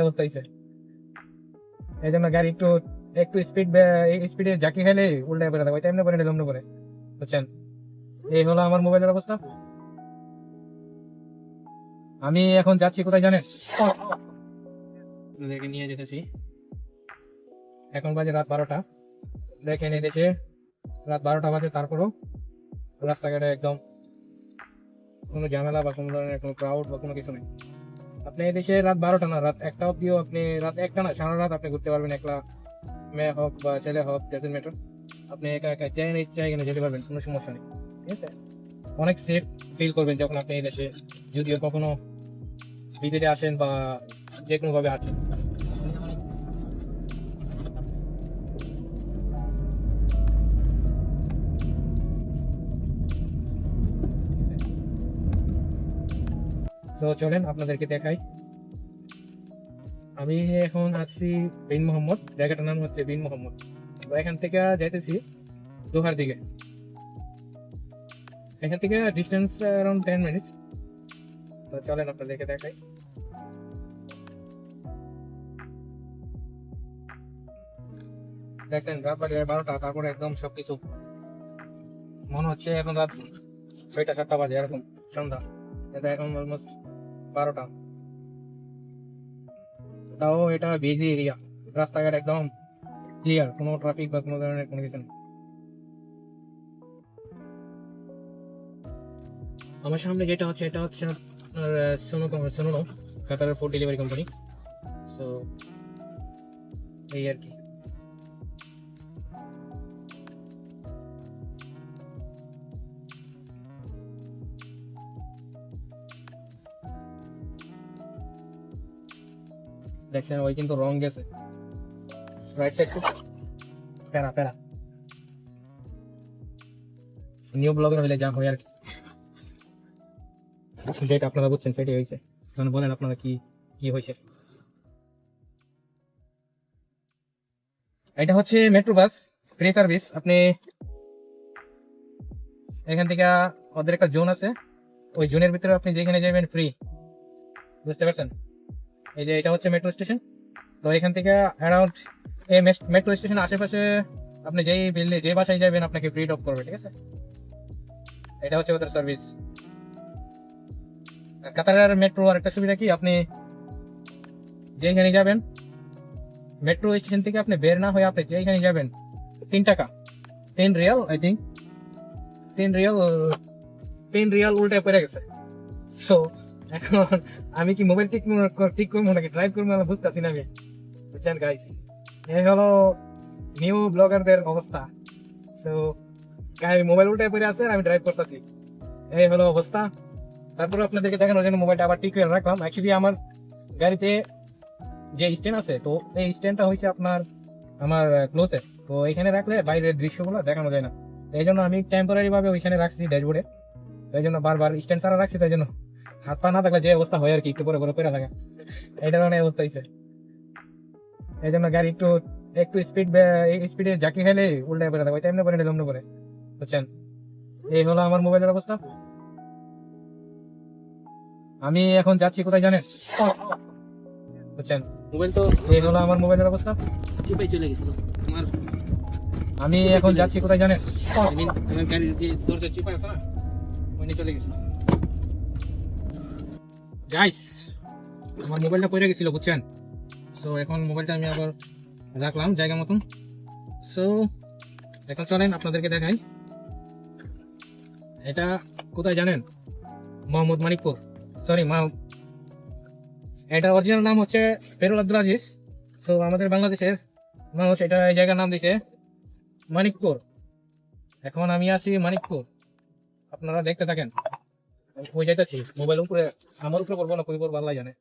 অবস্থা হয়েছে এই জন্য গাড়ি একটু একটু স্পিড স্পিডে জাকি খেলে উল্টে পড়ে দেবো এমনি করে নিলাম করে বুঝছেন এই হলো আমার মোবাইলের অবস্থা আমি এখন যাচ্ছি কোথায় জানেন নিয়ে যেতেছি এখন বাজে রাত বারোটা দেখে এই দেশে রাত বারোটা বাজে তারপরও রাস্তাঘাটে একদম কোনো ঝামেলা বা কোনো ধরনের কোনো ক্রাউড বা কোনো কিছু নেই আপনি এদেশে দেশে রাত বারোটা না, রাত একটা অব্দিও আপনি রাত একটা না, সারা রাত আপনি ঘুরতে পারবেন একলা, মেয়ে হোক বা ছেলে হোক ডেসেন্ট মেট্রো, আপনি একা একা চাই না চাই এখানে যেতে পারবেন, কোনো সমস্যা নেই, ঠিক আছে? অনেক সেফ ফিল করবেন যখন আপনি এই দেশে, যদিও কখনো ভিজিটে আসেন বা যে কোনোভাবে আসেন। তো চলেন আপনাদেরকে দেখাই। আমি এখন আসছি বিন মোহাম্মদ, জায়গাটার নাম হচ্ছে বিন মোহাম্মদ। তো এখান থেকে যাইতেছি দোহার দিকে। এখান থেকে ডিস্টেন্স অ্যারাউন্ড টেন মিনিটস তো চলেন আপনাদেরকে দেখাই। দেখছেন, রাত বাজে বারোটা, তারপরে একদম সবকিছু। মনে হচ্ছে এখন রাত ছয়টা, সাতটা বাজে, এরকম সন্ধ্যা। এটা এখন অলমোস্ট বারোটা। তাও এটা বিজি এরিয়া রাস্তাঘাট একদম ক্লিয়ার কোনো ট্রাফিক বা কোনো ধরনের কোনো কিছু নেই। আমার সামনে যেটা হচ্ছে, এটা হচ্ছে আপনার সোনো সোনো কাতারের ফুড ডেলিভারি কোম্পানি সো এই আর কি। দেখছেন, ওই কিন্তু রং গেছে। রাইট সাইড প্যারা প্যারা। নিউ ব্লগার হইলে যা হয় আর কি। যেটা আপনারা বুঝছেন, সেটাই হয়েছে। মানে বলেন আপনারা কি কি হয়েছে। এটা হচ্ছে মেট্রো বাস ফ্রি সার্ভিস আপনি এখান থেকে ওদের একটা জোন আছে। ওই জোনের ভিতরে আপনি যেখানে যাবেন ফ্রি বুঝতে পারছেন? এই যে এটা হচ্ছে মেট্রো স্টেশন তো এখান থেকে অ্যারাউন্ড এই মেট্রো স্টেশন আশেপাশে আপনি যেই বিল্ডিং যে বাসায় যাবেন, আপনাকে ফ্রি ড্রপ করবে, ঠিক আছে? এটা হচ্ছে ওদের সার্ভিস কাতারের মেট্রো আর একটা সুবিধা কি? আপনি যেখানে যাবেন মেট্রো স্টেশন থেকে আপনি বের না হয়ে আপনি যেখানে যাবেন, তিন টাকা। তিন রিয়াল আই থিঙ্ক তিন রিয়াল তিন রিয়াল উল্টে পড়ে গেছে। সো এখন আমি কি মোবাইল ঠিক ঠিক করব নাকি ড্রাইভ করব আমি বুঝতেছি না আমি। বুঝছেন গাইস এই হলো নিউ ব্লগারদের অবস্থা। সো গাড়ি মোবাইল উল্টে পড়ে আছে আর আমি ড্রাইভ করতেছি। এই হলো অবস্থা। তারপরে আপনাদেরকে দেখানোর জন্য মোবাইলটা আবার ঠিক করে রাখলাম। অ্যাকচুয়ালি আমার গাড়িতে যে স্ট্যান্ড আছে, তো এই স্ট্যান্ডটা হয়েছে আপনার, আমার ক্লোজে তো এখানে রাখলে বাইরের দৃশ্যগুলো দেখানো যায় না। এই জন্য আমি টেম্পোরারি ভাবে ওইখানে রাখছি ড্যাশবোর্ডে এই জন্য বারবার স্ট্যান্ড ছাড়া রাখছি তাই জন্য হাত পা না থাকলে যে অবস্থা হয় আর কি একটু পরে পরে পরে থাকে। এটার অনেক অবস্থা হয়েছে এই জন্য গাড়ি একটু একটু স্পিড স্পিডে জাকি খেলে উল্টে পরে থাকে এমনি করে নিলাম করে বুঝছেন? এই হলো আমার মোবাইলের অবস্থা। আমি এখন যাচ্ছি কোথায় জানেন? বুঝছেন? মোবাইল তো এই হলো আমার মোবাইলের অবস্থা। চিপাই চলে গেছিল। আমার আমি এখন যাচ্ছি কোথায় জানেন? আমার গাড়ির যে দরজা চিপা আছে না ওই নিয়ে চলে গেছিল। গাইস আমার মোবাইলটা পড়ে গেছিল, বুঝছেন? সো এখন মোবাইলটা আমি আবার রাখলাম, জায়গা মতন। সো এখন চলেন আপনাদেরকে দেখাই। এটা কোথায় জানেন? মোহাম্মদ মানিকপুর। সরি মা এটা অরিজিনাল নাম হচ্ছে ফেরুল আব্দুল আজিজ। সো আমাদের বাংলাদেশের মানুষ এটা এই জায়গার নাম দিছে মানিকপুর। এখন আমি আছি মানিকপুর। আপনারা দেখতে থাকেন। আমি কই যাইতেছি মোবাইল উপরে আমার উপরে পড়ব না কই পড়ব আল্লাহ জানে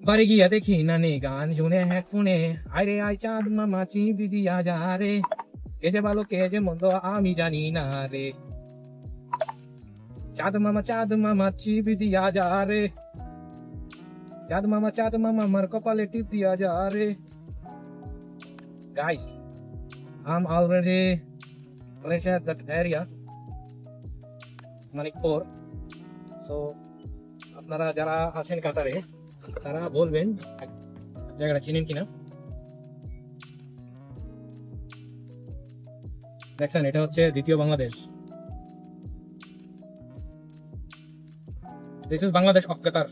বাড়ি গিয়া দেখি নানি গান শুনে হেডফোনে আরে আই চাঁদ মামা চিবি দিয়া যা রে কে যে ভালো কে যে মন্দ আমি জানি না রে চাঁদ মামা চাঁদ মামা চিবি দিয়া যা রে চাঁদ মামা চাঁদ মামা আমার কপালে টিপ দিয়া যা রে guys I'm already reached that area Manipur so, আপনারা যারা আছেন কাতারে, তারা বলবেন জায়গাটা চিনেন কিনা। দেখছেন, এটা হচ্ছে দ্বিতীয় Bangladesh. This is Bangladesh of Qatar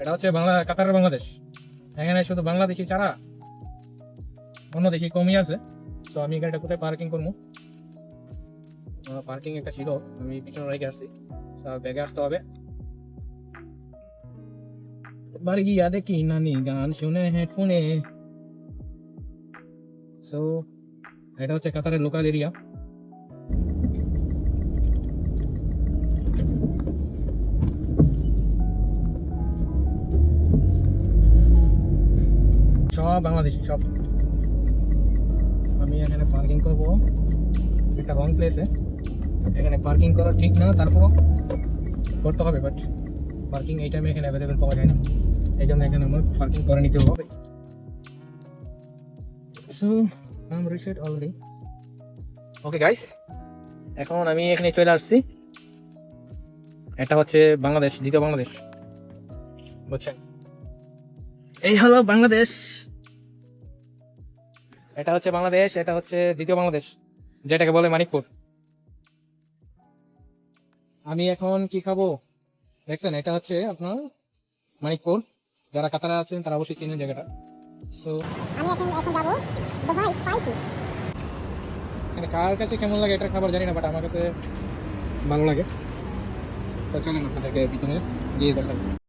এটা হচ্ছে বাংলা, কাতারের বাংলাদেশ। এখানে শুধু বাংলাদেশি ছাড়া অন্য দেশি কমই আছে। তো আমি গাড়িটা কোথায় পার্কিং করব? পার্কিং একটা ছিল, আমি পিছনে রেখে আসছি। ব্যাগে আসতে হবে। বাড়ি গিয়া দেখি নানি গান শুনে হেডফোনে সো এটা হচ্ছে কাতারের লোকাল এরিয়া সব বাংলাদেশি, সব। আমি এখানে পার্কিং করব। একটা রং প্লেসে এখানে পার্কিং করা ঠিক না, তারপরও করতে হবে বাট পার্কিং এই টাইমে এখানে অ্যাভেলেবেল পাওয়া যায় না। এই জন্য এখানে আমার পার্কিং করে নিতে হবে। So I'm reached already okay guys এখন আমি এখানে চলে আসছি। এটা হচ্ছে বাংলাদেশ, দ্বিতীয় বাংলাদেশ। বুঝছেন? এই হলো বাংলাদেশ। এটা হচ্ছে বাংলাদেশ, এটা হচ্ছে দ্বিতীয় বাংলাদেশ, যেটাকে বলে মানিকপুর। আমি এখন কি খাব? দেখছেন এটা হচ্ছে আপনার মানিকপুর। যারা কাতারা আছেন তারা অবশ্যই চিনেন জায়গাটা। সো আমি এখন এখন যাব দোহা স্পাইসি মানে কার কাছে কেমন লাগে এটা খাবার জানি না বাট আমার কাছে ভালো লাগে। চলেন আপনাদেরকে ভিতরে গিয়ে দেখাবো